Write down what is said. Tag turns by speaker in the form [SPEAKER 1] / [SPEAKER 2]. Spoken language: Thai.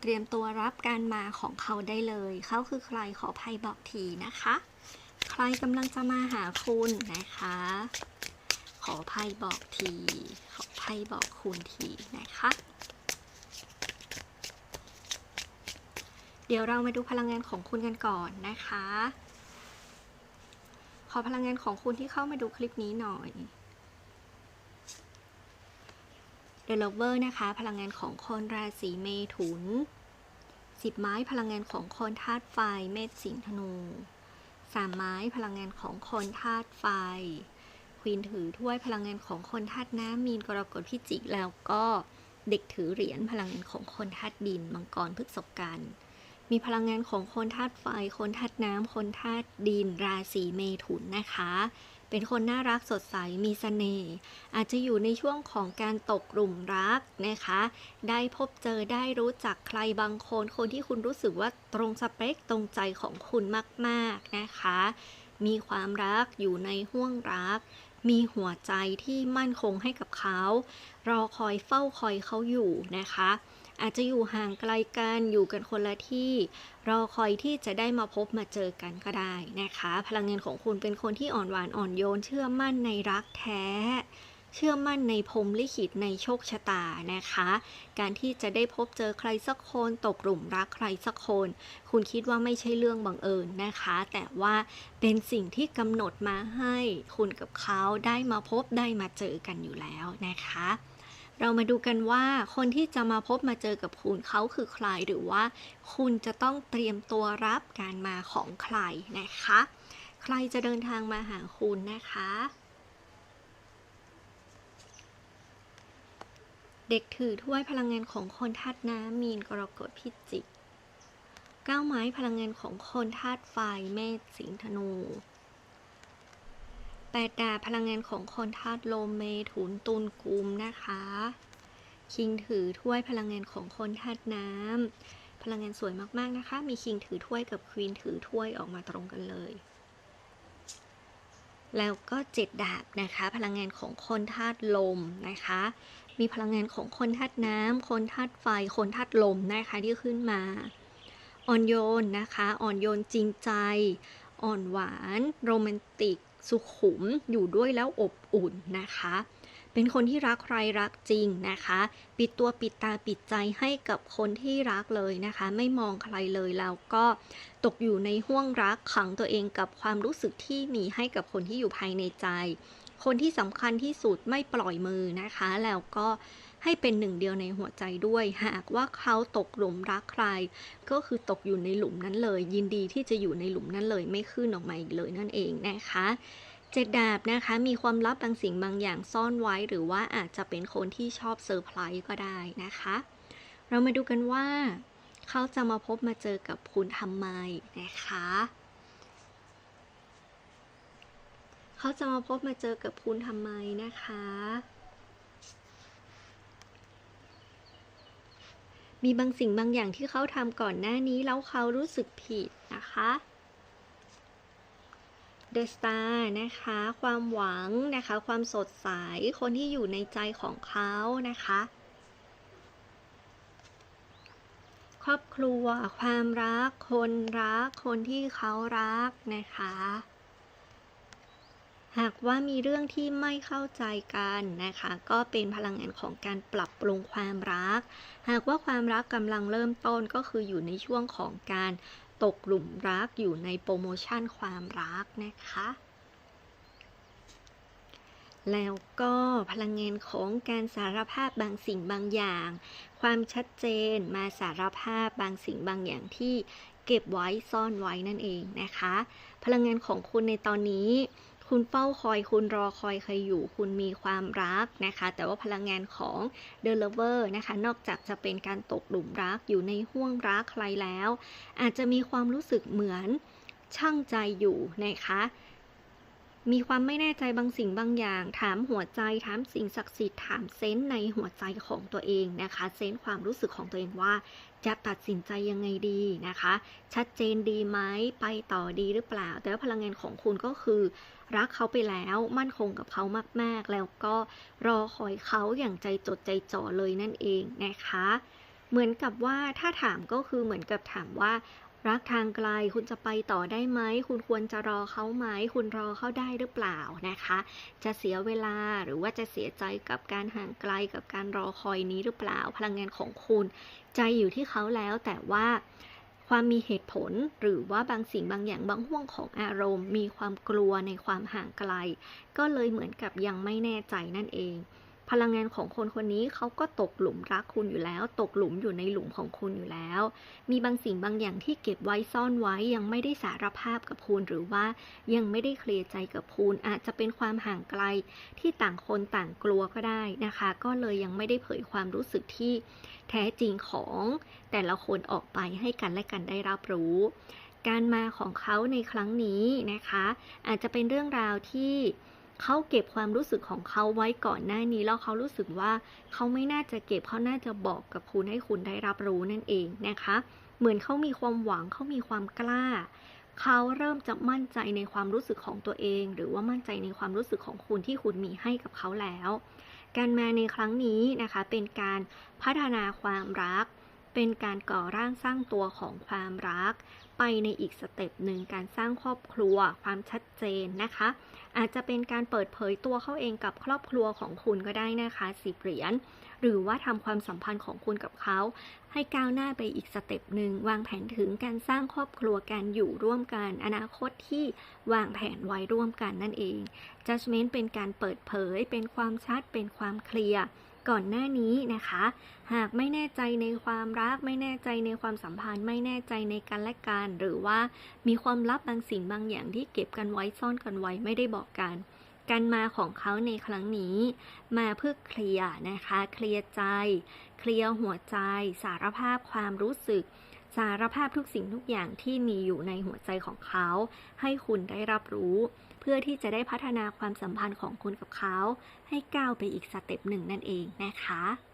[SPEAKER 1] เตรียมตัวรับการมาของเขาได้เลย เขาคือใครขอภัยบอกทีนะคะ ใครกำลังจะมาหาคุณนะคะ ขอภัยบอกที ขอภัยบอกคุณทีนะคะ เดี๋ยวเรามาดูพลังงานของคุณกันก่อนนะคะ ขอพลังงานของคุณที่เข้ามาดูคลิปนี้หน่อย The Lover นะคะ พลังงานของคนราศีเมถุนสิบไม้พลังงานของคนธาตุไฟเมษสิงห์ธนูสามไม้พลังงานของคนธาตุไฟควีนถือถ้วยพลังงานของคนธาตุน้ำมีนกรกฎพิจิกแล้วก็เด็กถือเหรียญพลังงานของคนธาตุดินมังกรพฤษกันมีพลังงานของคนธาตุไฟ คนธาตุน้ำคนธาตุดิน ราศีเมถุนนะคะ เป็นคนน่ารักสดใสมีเสน่ห์อาจจะอยู่ในช่วงของการตกกลุ่มรักนะคะ ได้พบเจอได้รู้จักใครบางคน คนที่คุณรู้สึกว่าตรงสเปคตรงใจของคุณมากๆนะคะ มีความรักอยู่ในห่วงรัก มีหัวใจที่มั่นคงให้กับเขา รอคอยเฝ้าคอยเขาอยู่นะคะ อาจจะอยู่ห่างไกลกันอยู่กันคนละที่รอคอยที่จะได้มาพบมาเจอกันก็ได้นะคะ พลังเงานของคุณเป็นคนที่อ่อนหวานอ่อนโยน เชื่อมั่นในรักแท้ เชื่อมั่นในพรมลิขิตในโชคชะตานะคะ การที่จะได้พบเจอใครสักคนตกหลุมรักใครสักคน คุณคิดว่าไม่ใช่เรื่องบังเอิญนะคะ แต่ว่าเป็นสิ่งที่กำหนดมาให้คุณกับเขาได้มาพบได้มาเจอกันอยู่แล้วนะคะ เรามาดูกันว่าคนที่จะมาพบมาเจอกับคุณเขาคือใครหรือว่า คุณจะต้องเตรียมตัวรับการมาของใครนะคะ ใครจะเดินทางมาหาคุณนะคะ เด็กถือถ้วยพลังงานของคนธาตุน้ำมีนกรกฎพิจิกก้าวไม้พลังงานของคนธาตุไฟเมษสิงธนู แปดดาพลังงานของคนธาตุลมเมถุนตุลกุมนะคะ คิงถือถ้วยพลังงานของคนธาตุน้ำพลังงานสวยมากๆนะคะ มีคิงถือถ้วยกับควีนถือถ้วยออกมาตรงกันเลย แล้วก็เจ็ดดาบนะคะ พลังงานของคนธาตุลมนะคะ มีพลังงานของคนธาตุน้ำคนธาตุไฟ คนธาตุลมนะคะที่ขึ้นมาอ่อนโยนนะคะ อ่อนโยนจริงใจ อ่อนหวาน โรแมนติก สุขุมอยู่ด้วยแล้วอบอุ่นนะคะ เป็นคนที่รักใครรักจริงนะคะ ปิดตัวปิดตาปิดใจให้กับคนที่รักเลยนะคะ ไม่มองใครเลยแล้วก็ตกอยู่ในห่วงรักขังตัวเองกับความรู้สึกที่มีให้กับคนที่อยู่ภายในใจ คนที่สำคัญที่สุดไม่ปล่อยมือนะคะ แล้วก็ให้เป็นหนึ่งเดียวในหัวใจด้วย หากว่าเขาตกหลุมรักใคร ก็คือตกอยู่ในหลุมนั้นเลย ยินดีที่จะอยู่ในหลุมนั้นเลยไม่ขึ้นออกมาอีกเลยนั่นเองนะคะเจ็ดดาบนะคะ มีความลับบางสิ่งบางอย่างซ่อนไว้หรือว่าอาจจะเป็นคนที่ชอบเซอร์ไพรส์ก็ได้นะคะ เรามาดูกันว่า เขาจะมาพบมาเจอกับคุณทำไมนะคะ เขาจะมาพบมาเจอกับคุณทำไมนะคะ มีบางสิ่งบางอย่างที่เขาทำก่อนหน้านี้แล้วเขารู้สึกผิดนะคะเดอะสตานะคะ ความหวังนะคะ ความสดใส คนที่อยู่ในใจของเขานะคะ ครอบครัว ความรัก คนรัก คนที่เขารักนะคะ หากว่ามีเรื่องที่ไม่เข้าใจกันนะคะ ก็เป็นพลังงานของการปรับปรุงความรัก หากว่าความรักกำลังเริ่มต้นก็คืออยู่ในช่วงของการตกหลุมรักอยู่ในโปรโมชั่นความรักนะคะ แล้วก็พลังงานของการสารภาพบางสิ่งบางอย่าง ความชัดเจนมาสารภาพบางสิ่งบางอย่างที่เก็บไว้ซ่อนไว้นั่นเองนะคะ พลังงานของคุณในตอนนี้ คุณเฝ้าคอยคุณรอคอยใครอยู่ คุณมีความรักนะคะ แต่ว่าพลังงานของ The Lover นะคะ นอกจากจะเป็นการตกหลุมรักอยู่ในห่วงรักใครแล้ว อาจจะมีความรู้สึกเหมือนช่างใจอยู่นะคะ มีความไม่แน่ใจบางสิ่งบางอย่าง ถามหัวใจ ถามสิ่งศักดิ์สิทธิ์ ถามเซนส์ในหัวใจของตัวเองนะคะ เซนส์ความรู้สึกของตัวเองว่า จะตัดสินใจยังไงดีนะคะ ชัดเจนดีไหมไปต่อดีหรือเปล่า แต่ว่าพลังงานของคุณก็คือ รักเขาไปแล้วมั่นคงกับเขามาก ๆ แล้วก็รอคอยเขาอย่างใจจดใจจ่อเลยนั่นเองนะคะ เหมือนกับว่าถ้าถามก็คือเหมือนกับถามว่า รักทางไกลคุณจะไปต่อได้ไหม คุณควรจะรอเขาไหม คุณรอเขาได้หรือเปล่านะคะ จะเสียเวลาหรือว่าจะเสียใจกับการห่างไกลกับการรอคอยนี้หรือเปล่า พลังงานของคุณ ใจอยู่ที่เขาแล้วแต่ว่าความมีเหตุผลหรือว่าบางสิ่งบางอย่างบางห่วงของอารมณ์ มีความกลัวในความห่างไกล ก็เลยเหมือนกับยังไม่แน่ใจนั่นเอง พลังงานของคนคนนี้เขาก็ตกหลุมรักคุณอยู่แล้ว ตกหลุมอยู่ในหลุมของคุณอยู่แล้ว มีบางสิ่งบางอย่างที่เก็บไว้ซ่อนไว้ยังไม่ได้สารภาพกับคุณหรือว่ายังไม่ได้เคลียร์ใจกับคุณอาจจะเป็นความห่างไกลที่ต่างคนต่างกลัวก็ได้นะคะ ก็เลยยังไม่ได้เผยความรู้สึกที่แท้จริงของแต่ละคนออกไปให้กันและกันได้รับรู้การมาของเขาในครั้งนี้นะคะ อาจจะเป็นเรื่องราวที่ เขาเก็บความรู้สึกของเขาไว้ก่อนหน้านี้แล้วเขารู้สึกว่าเขาไม่น่าจะเก็บเขาน่าจะบอกกับคุณให้คุณได้รับรู้นั่นเองนะคะ เหมือนเขามีความหวังเขามีความกล้าเขาเริ่มจะมั่นใจในความรู้สึกของตัวเอง หรือว่ามั่นใจในความรู้สึกของคุณที่คุณมีให้กับเขาแล้ว การมาในครั้งนี้นะคะเป็นการพัฒนาความรัก เป็นการก่อร่างสร้างตัวของความรัก ไปในอีกสเต็ปหนึ่งการสร้างครอบครัวความชัดเจนนะคะ อาจจะเป็นการเปิดเผยตัวเขาเองกับครอบครัวของคุณก็ได้นะคะสิบเหรียญหรือว่าทำความสัมพันธ์ของคุณกับเขา ให้ก้าวหน้าไปอีกสเต็ปหนึ่งวางแผนถึงการสร้างครอบครัวการอยู่ร่วมกัน อนาคตที่วางแผนไว้ร่วมกันนั่นเอง judgment เป็นการเปิดเผย เป็นความชัดเป็นความเคลียร์ ก่อนหน้านี้นะคะ หากไม่แน่ใจในความรัก ไม่แน่ใจในความสัมพันธ์ ไม่แน่ใจในกันและกัน หรือว่ามีความลับบางสิ่งบางอย่างที่เก็บกันไว้ซ่อนกันไว้ไม่ได้บอกกัน การมาของเขาในครั้งนี้ มาเพื่อเคลียร์นะคะ เคลียร์ใจ เคลียร์หัวใจ สารภาพความรู้สึก สารภาพทุกสิ่งทุกอย่างที่มีอยู่ในหัวใจของเขา ให้คุณได้รับรู้ เพื่อที่จะได้พัฒนาความสัมพันธ์ของคุณกับเขา ให้ก้าวไปอีกสเต็ปหนึ่งนั่นเองนะคะ